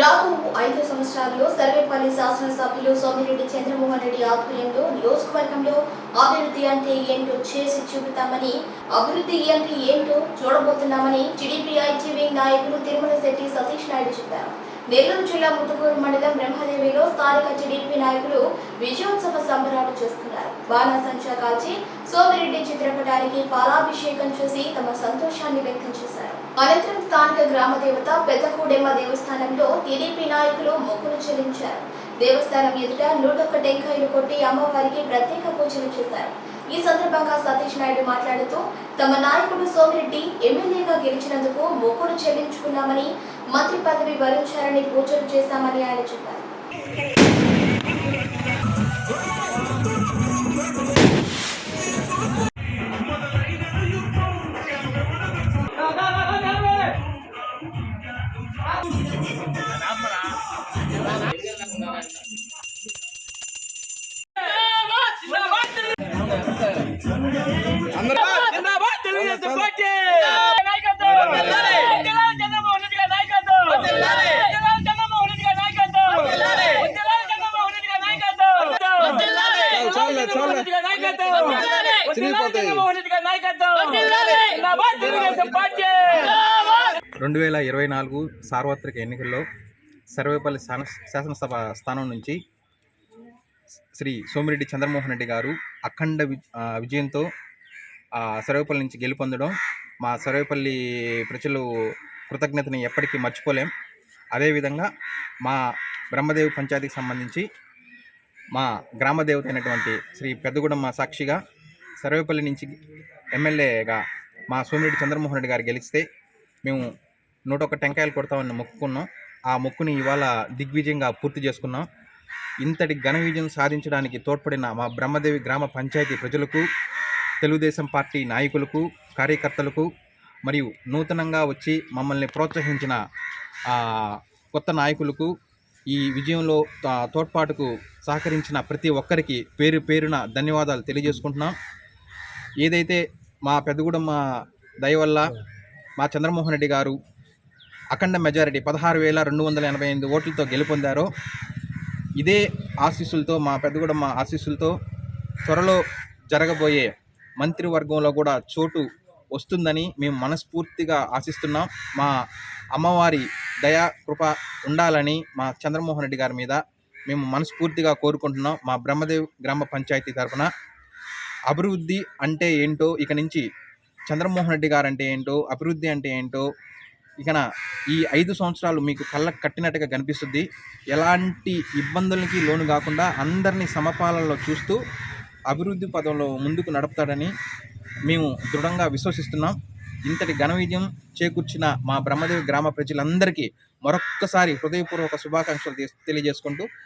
రాబో ఐదు సంవత్సరాల్లో సర్వేపల్లి శాసనసభ్యులు సోమిరెడ్డి చంద్రమోహన్ రెడ్డి ఆధ్వర్యంలో నియోజకవర్గంలో అభివృద్ధి అంటే ఏంటో చేసి చూపుతామని అభివృద్ధి అంటే ఏంటో చూడబోతున్నామని టీడీపీ ఐటీవీ నాయకులు తిరుమల శెట్టి సతీష్ నాయుడు చెప్పారు. నెల్లూరు జిల్లా ముతుకూరు మండలం బ్రహ్మదేవిలో స్థానిక టీడీపీ నాయకులు విజయోత్సవ సంబరాలు చేస్తున్నారు. బాణాసంచా కాల్చి సోమిరెడ్డి చిత్రపటానికి పాలాభిషేకం చేసి తమ సంతోషాన్ని వ్యక్తం చేశారు. అనంతరం స్థానిక గ్రామ దేవత పెద్దకూడెమ్మ దేవస్థానంలో టీడీపీ నాయకులు మొక్కులు చెల్లించారు. దేవస్థానం ఎదుట నూటొక్క టెంకాయలు కొట్టి అమ్మవారికి ప్రత్యేక పూజలు చేశారు. ఈ సందర్భంగా సతీష్ నాయుడు మాట్లాడుతూ తమ నాయకుడు సోమిరెడ్డి ఎమ్మెల్యేగా గెలిచినందుకు మొక్కులు చెల్లించుకున్నామని మంత్రి పదవి వరించారని పూజలు చేశామని ఆయన చెప్పారు. జిందాబాద్ తెలుగుదేశం రెండు వేల ఇరవై నాలుగు సార్వత్రిక ఎన్నికల్లో సర్వేపల్లి శాసన శాసనసభ స్థానం నుంచి శ్రీ సోమిరెడ్డి చంద్రమోహన్ రెడ్డి గారు అఖండ వి విజయంతో సర్వేపల్లి నుంచి గెలుపొందడం మా సర్వేపల్లి ప్రజలు కృతజ్ఞతని ఎప్పటికీ మర్చిపోలేం. అదేవిధంగా మా బ్రహ్మదేవి పంచాయతీకి సంబంధించి మా గ్రామదేవత అయినటువంటి శ్రీ పెద్దగూడెం సాక్షిగా సర్వేపల్లి నుంచి ఎమ్మెల్యేగా మా సోమిరెడ్డి చంద్రమోహన్ రెడ్డి గారు గెలిస్తే మేము నూట ఒక టెంకాయలు కొడతామని మొక్కుకున్నాం. ఆ మొక్కుని ఇవాళ దిగ్విజయంగా పూర్తి చేసుకున్నాం. ఇంతటి ఘన విజయం సాధించడానికి తోడ్పడిన మా బ్రహ్మదేవి గ్రామ పంచాయతీ ప్రజలకు తెలుగుదేశం పార్టీ నాయకులకు కార్యకర్తలకు మరియు నూతనంగా వచ్చి మమ్మల్ని ప్రోత్సహించిన కొత్త నాయకులకు ఈ విజయంలో తోడ్పాటుకు సహకరించిన ప్రతి ఒక్కరికి పేరు పేరున ధన్యవాదాలు తెలియజేసుకుంటున్నాం. ఏదైతే మా పెద్దగూడెం దయవల్ల దయ వల్ల మా చంద్రమోహన్ రెడ్డి గారు అఖండ మెజారిటీ పదహారు వేల రెండు వందల ఎనభై ఎనిమిది ఓట్లతో గెలుపొందారో. ఇదే ఆశీస్సులతో మా పెద్దగూడెం మా ఆశీస్సులతో త్వరలో జరగబోయే మంత్రివర్గంలో కూడా చోటు వస్తుందని మేము మనస్ఫూర్తిగా ఆశిస్తున్నాం. మా అమ్మవారి దయా కృప ఉండాలని మా చంద్రమోహన్ రెడ్డి గారి మీద మేము మనస్ఫూర్తిగా కోరుకుంటున్నాం. మా బ్రహ్మదేవ్ గ్రామ పంచాయతీ తరఫున అభివృద్ధి అంటే ఏంటో ఇక నుంచి చంద్రమోహన్ రెడ్డి గారు అంటే ఏంటో అభివృద్ధి అంటే ఏంటో ఇకన ఈ ఐదు సంవత్సరాలు మీకు కళ్ళకు కట్టినట్టుగా కనిపిస్తుంది. ఎలాంటి ఇబ్బందులకి లోను కాకుండా అందరినీ సమపాలనలో చూస్తూ అభివృద్ధి పదంలో ముందుకు నడుపుతాడని మేము దృఢంగా విశ్వసిస్తున్నాం. ఇంతటి ఘన విజయం చేకూర్చిన మా బ్రహ్మదేవి గ్రామ ప్రజలందరికీ మరొక్కసారి హృదయపూర్వక శుభాకాంక్షలు తె- తెలియజేసుకుంటూ